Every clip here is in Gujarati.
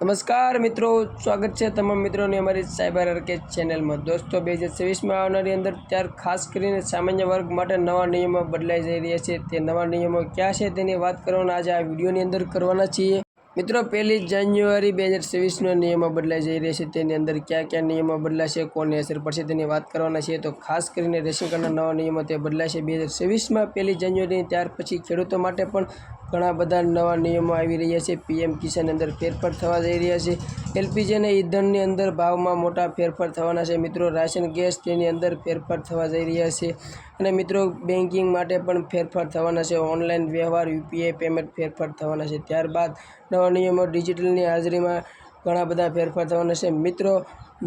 નમસ્કાર મિત્રો, સ્વાગત છે તમામ મિત્રોની અમારી સાયબર આર્કેજ ચેનલમાં. દોસ્તો, બે હજાર છવ્વીસમાં આવનારી અંદર ત્યાર ખાસ કરીને સામાન્ય વર્ગ માટે નવા નિયમો બદલાઈ જઈ રહ્યા છે. તે નવા નિયમો ક્યાં છે તેની વાત કરવાના આજે આ વિડીયોની અંદર કરવાના છીએ. મિત્રો, પહેલી જાન્યુઆરી બે હજાર છવ્વીસનો નિયમો બદલાઈ જઈ રહ્યા છે. તેની અંદર ક્યાં ક્યાં નિયમો બદલાશે, કોને અસર પડશે તેની વાત કરવાના છીએ. તો ખાસ કરીને રેશન કાર્ડના નવા નિયમો તે બદલાશે. બે હજાર છવ્વીસમાં પહેલી જાન્યુઆરી ત્યાર પછી ખેડૂતો માટે પણ ઘણા બધા નવા નિયમો આવી રહ્યા છે. પીએમ કિસાન અંદર ફેરફાર થવા જઈ રહ્યા છે. એલપીજી અને ઈંધણની અંદર ભાવમાં મોટા ફેરફાર થવાના છે. મિત્રો, રાશન ગેસ તેની અંદર ફેરફાર થવા જઈ રહ્યા છે. અને મિત્રો બેન્કિંગ માટે પણ ફેરફાર થવાના છે. ઓનલાઈન વ્યવહાર, યુપીઆઈ પેમેન્ટ ફેરફાર થવાના છે. ત્યારબાદ નવા નિયમો ડિજિટલની હાજરીમાં ઘણા બધા ફેરફાર થવાના છે. મિત્રો,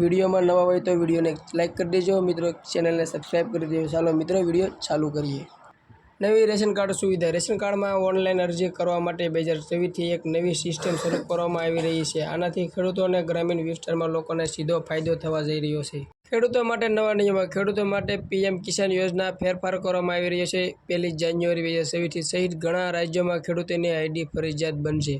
વિડીયોમાં નવા હોય તો વિડીયોને લાઇક કરી દેજો. મિત્રો, ચેનલને સબસ્ક્રાઈબ કરી દેજો. ચાલો મિત્રો, વીડિયો ચાલુ કરીએ. નવી રેશન કાર્ડ સુવિધા. રેશન કાર્ડમાં ઓનલાઈન અરજી કરવા માટે બે હજાર ચોવીસથી એક નવી સિસ્ટમ શરૂ કરવામાં આવી રહી છે. આનાથી ખેડૂતો અને ગ્રામીણ વિસ્તારમાં લોકોને સીધો ફાયદો થવા જઈ રહ્યો છે. ખેડૂતો માટે નવા નિયમો. ખેડૂતો માટે પીએમ કિસાન યોજના ફેરફાર કરવામાં આવી રહ્યો છે. પહેલી જાન્યુઆરી બે હજાર ચોવીસથી સહિત ઘણા રાજ્યોમાં ખેડૂતોની આઈડી ફરજિયાત બનશે.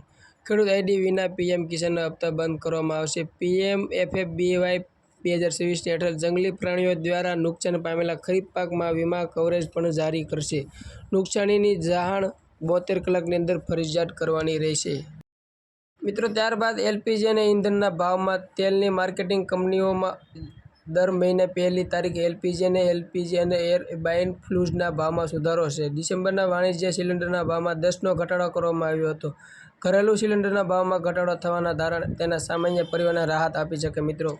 ખેડૂત આઈડી વિના પીએમ કિસાનના હપ્તા બંધ કરવામાં આવશે. પીએમ એફએફબીવાય બે હજાર ચોવીસની હેઠળ જંગલી પ્રાણીઓ દ્વારા નુકસાન પામેલા ખરીફ પાકમાં વીમા કવરેજ પણ જારી કરશે. નુકસાનીની જાણ બોતેર કલાકની અંદર ફરજિયાત કરવાની રહેશે. મિત્રો, ત્યારબાદ એલપીજી અને ઇંધણના ભાવમાં તેલની માર્કેટિંગ કંપનીઓમાં દર મહિને પહેલી તારીખે એલપીજી અને એલપીજી અને એર બાઇન ફ્લુઝના ભાવમાં સુધારો છે ડિસેમ્બરના વાણિજ્ય સિલિન્ડરના ભાવમાં દસનો ઘટાડો કરવામાં આવ્યો હતો. ઘરેલું સિલિન્ડરના ભાવમાં ઘટાડો થવાના ધારણ તેના સામાન્ય પરિવારને રાહત આપી શકે. મિત્રો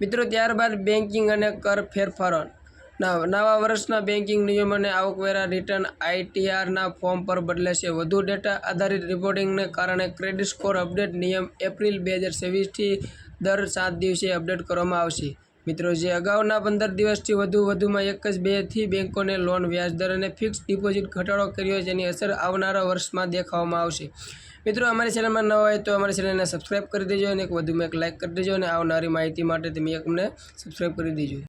મિત્રો, ત્યારબાદ બેન્કિંગ અને કર ફેરફારો. નવા વર્ષના બેન્કિંગ નિયમોને આવકવેરા રિટર્ન આઈટીઆરના ફોર્મ પર બદલાશે વધુ ડેટા આધારિત રિપોર્ટિંગને કારણે ક્રેડિટ સ્કોર અપડેટ નિયમ એપ્રિલ બે હજાર છવ્વીસથી દર સાત દિવસે અપડેટ કરવામાં આવશે. મિત્રો, જે અગાઉના પંદર દિવસથી વધુ, વધુમાં એક જ બેથી બેન્કોને લોન વ્યાજદર અને ફિક્સ ડિપોઝિટ ઘટાડો કર્યો, જેની અસર આવનારા વર્ષમાં દેખાવામાં આવશે. મિત્રો, અમારી ચેનલમાં ન હોય તો અમારી ચેનલને સબસ્ક્રાઈબ કરી દેજો અને એક વધુમાં એક લાઇક કરી દેજો અને આવનારી માહિતી માટે તમે અમને સબસ્ક્રાઈબ કરી દેજો.